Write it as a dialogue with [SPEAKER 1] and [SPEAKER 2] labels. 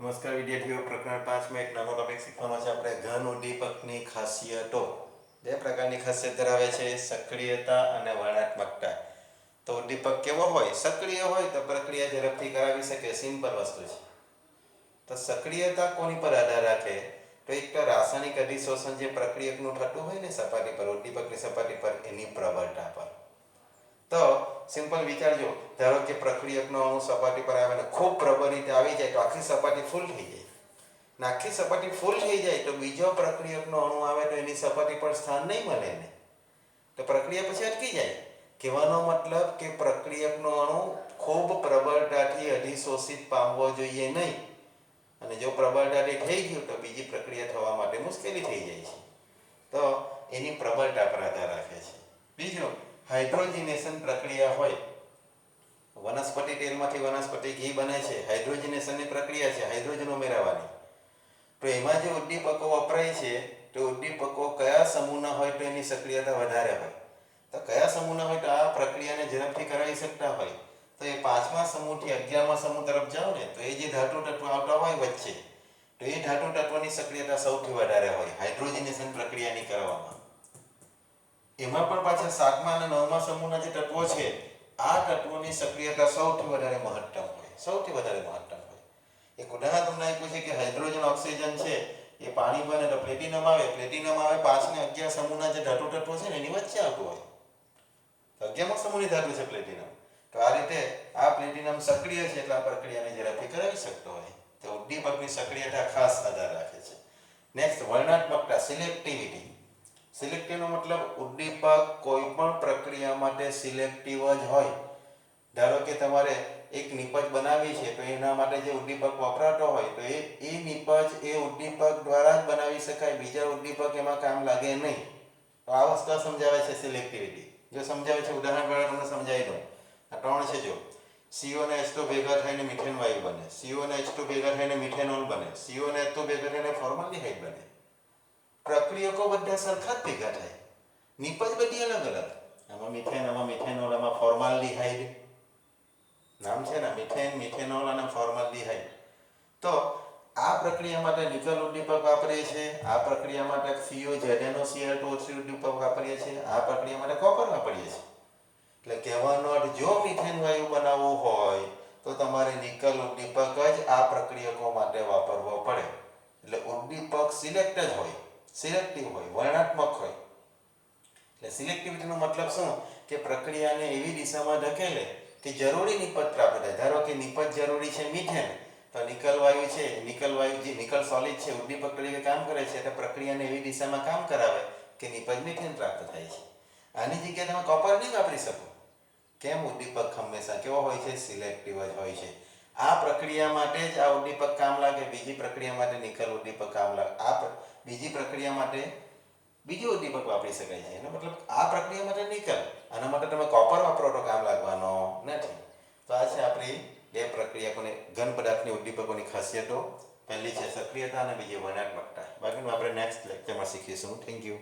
[SPEAKER 1] નમસ્કાર વિદ્યાર્થીઓ, પ્રકરણ પાંચમાં એક નાનો ટોપિક શીખવાનો છે. આપણે ઘન ઉદ્દીપકની ખાસિયતો બે પ્રકારની ખાસિયત ધરાવે છે, સક્રિયતા અને વર્ણાત્મકતા તો ઉદ્દીપક કેવો હોય? સક્રિય હોય તો પ્રક્રિયા ઝડપથી કરાવી શકે, સિમ્પલ વસ્તુ છે. તો સક્રિયતા કોની પર આધાર રાખે? તો એક તો રાસાયણિક અધિશોષણ જે પ્રક્રિયકનું થતું હોય ને સપાટી પર, ઉદ્દીપકની સપાટી પર, એની પ્રબળતા પર. તો સિમ્પલ વિચારજો, ધારો કે પ્રક્રિયકનો અણુ સપાટી પર આવે ને ખૂબ પ્રબળ રીતે આવી જાય તો આખી સપાટી ફૂલ થઈ જાય. ને આખી સપાટી ફૂલ થઈ જાય તો બીજો પ્રક્રિયકનો અણુ આવે તો એની સપાટી પર સ્થાન નહીં મળે ને. તો પ્રક્રિયા પછી અટકી જાય. કહેવાનો મતલબ કે પ્રક્રિયકનો અણુ ખૂબ પ્રબળતાથી અધિશોષિત પામવો જોઈએ નહીં. અને જો પ્રબળતાથી થઈ ગયું તો બીજી પ્રક્રિયા થવા માટે મુશ્કેલી થઈ જાય છે. તો એની પ્રબળતા પર આધાર રાખે છે. હાઇડ્રોજિનેશન પ્રક્રિયા હોય. વનસ્પતિ તેલમાંથી વનસ્પતિ ઘી બને છે. હાઇડ્રોજિનેશનની પ્રક્રિયા છે. હાઇડ્રોજન ઉમેરાવાની. તો એમાં જે ઉદ્દીપકો વપરાય છે, તો ઉદ્દીપકો કયા સમૂહના હોય તો એની સક્રિયતા વધારે હોય. તો કયા સમૂહના હોય તો આ પ્રક્રિયાને ઝડપથી કરાવી શકતા હોય. તો એ પાંચમા સમૂહથી અગિયારમા સમૂહ તરફ જાઓ ને, તો એ જે ધાતુ તત્વ આવતા હોય વચ્ચે, તો એ ધાતુ તત્વની સક્રિયતા સૌથી વધારે હોય, હાઇડ્રોજિનેશન પ્રક્રિયાની કરવામાં. એમાં પણ પાછા સાતમા અને નવમા સમૂહના જે તત્વો છે, આ તત્વોની સક્રિયતા સૌથી વધારે મહત્તમ હોય, સૌથી વધારે મહત્તમ હોય. એક ઉદાહરણ તમને આપ્યું છે કે હાઇડ્રોજન, ઓક્સિજન છે, એ પાણી બને તો પ્લેટિનમ આવે પ્લેટિનમ આવે પાંચ ને અગિયાર સમૂહના જે ધાતુ તત્વો છે એની વચ્ચે આવતું હોય. તો અગિયારમા સમૂહની ધાતુ છે પ્લેટિનમ. તો આ રીતે આ પ્લેટિનમ સક્રિય છે એટલે આ પ્રક્રિયાને ઝડપથી કરાવી શકતો હોય. તો ઉદ્દીપકની સક્રિયતા ખાસ આધાર રાખે છે. નેક્સ્ટ વર્ણાત્મકતા સિલેક્ટિવિટી સિલેક્ટિવનો મતલબ ઉદ્દીપક કોઈ પણ પ્રક્રિયા માટે સિલેક્ટિવ જ હોય. ધારો કે તમારે એક નિપજ બનાવી છે, તો એના માટે જે ઉદ્દીપક વપરાતો હોય, તો એ એ નિપજ એ ઉદ્દીપક દ્વારા જ બનાવી શકાય, બીજા ઉદ્દીપક એમાં કામ લાગે નહીં. તો આ વસ્તુ સમજાવે છે સિલેક્ટિવિટી જો સમજાવે છે, ઉદાહરણ દ્વારા તમને સમજાવી દઉં. આ ત્રણ છે જો. સીઓ ને એચ ભેગા થઈને મિથેન વાયુ બને. સીઓ ને એચ ભેગા થઈને મિથેનોલ બને. સીઓ ને એચ ભેગા થઈને ફોર્માલ્ડિહાઇડ બને. પ્રક્રિયકો બધા સરખા જ ભેગા થાય. નિપજ બધી અલગ અલગ. આમાં મિથેન, આમાં મિથેનોલ, આમાં ફોર્માલ્ડિહાઇડ. નામ છે ને, મિથેન, મિથેનોલ અને ફોર્માલ્ડિહાઇડ. તો આ પ્રક્રિયા માટે નિકલ ઉદ્દીપક વાપરીએ છીએ, આ પ્રક્રિયા માટે જેડેનો સીએલ ટુ ઉદ્દીપક વાપરીએ છીએ, આ પ્રક્રિયા માટે કોપર વાપરીએ છીએ. એટલે કહેવાનો અર્થ, જો મિથેન વાયુ બનાવવું હોય, તો તમારે નિકલ ઉદ્દીપક જ આ પ્રક્રિયકો માટે વાપરવો પડે. એટલે ઉદ્દીપક સિલેક્ટ જ હોય. સિલેક્ટિવ હોય વર્ણાત્મક હોય. એટલે સિલેક્ટિવિટીનો મતલબ શું? કે પ્રક્રિયાને એવી દિશામાં ધકેલે કે જરૂરી નિપજ પ્રાપ્ત થાય. ધારો કે નિપજ જરૂરી છે મિથેન, તો નિકલ વાયુ છે, નિકલ વાયુ જે નિકલ સોલિડ છે ઉદ્દીપક તરીકે કામ કરે છે, એટલે પ્રક્રિયાને એવી દિશામાં કામ કરાવે કે નિપજ મિથેન પ્રાપ્ત થાય છે. આની જગ્યાએ તમે કોપર નહીં વાપરી શકો. કેમ? ઉદ્દીપક હંમેશા કેવો હોય છે? સિલેક્ટિવ જ હોય છે. આ પ્રક્રિયા માટે જ આ ઉદ્દીપક કામ લાગે, બીજી પ્રક્રિયા માટે નિકલ ઉદ્દીપક કામ લાગે. આ બીજી પ્રક્રિયા માટે બીજું ઉદ્દીપક વાપરી શકાય છે. એનો મતલબ આ પ્રક્રિયા માટે નિકલ, આના માટે તમે કોપર વાપરો તો કામ લાગવાનો નથી. તો આ છે આપણી બે પ્રક્રિયાઓની ઘન પદાર્થની ઉદ્દીપકોની ખાસિયતો. પહેલી છે સક્રિયતા અને બીજી વર્ણાત્મકતા બાકીનું આપણે નેક્સ્ટ લેક્ચરમાં શીખીશું. Thank you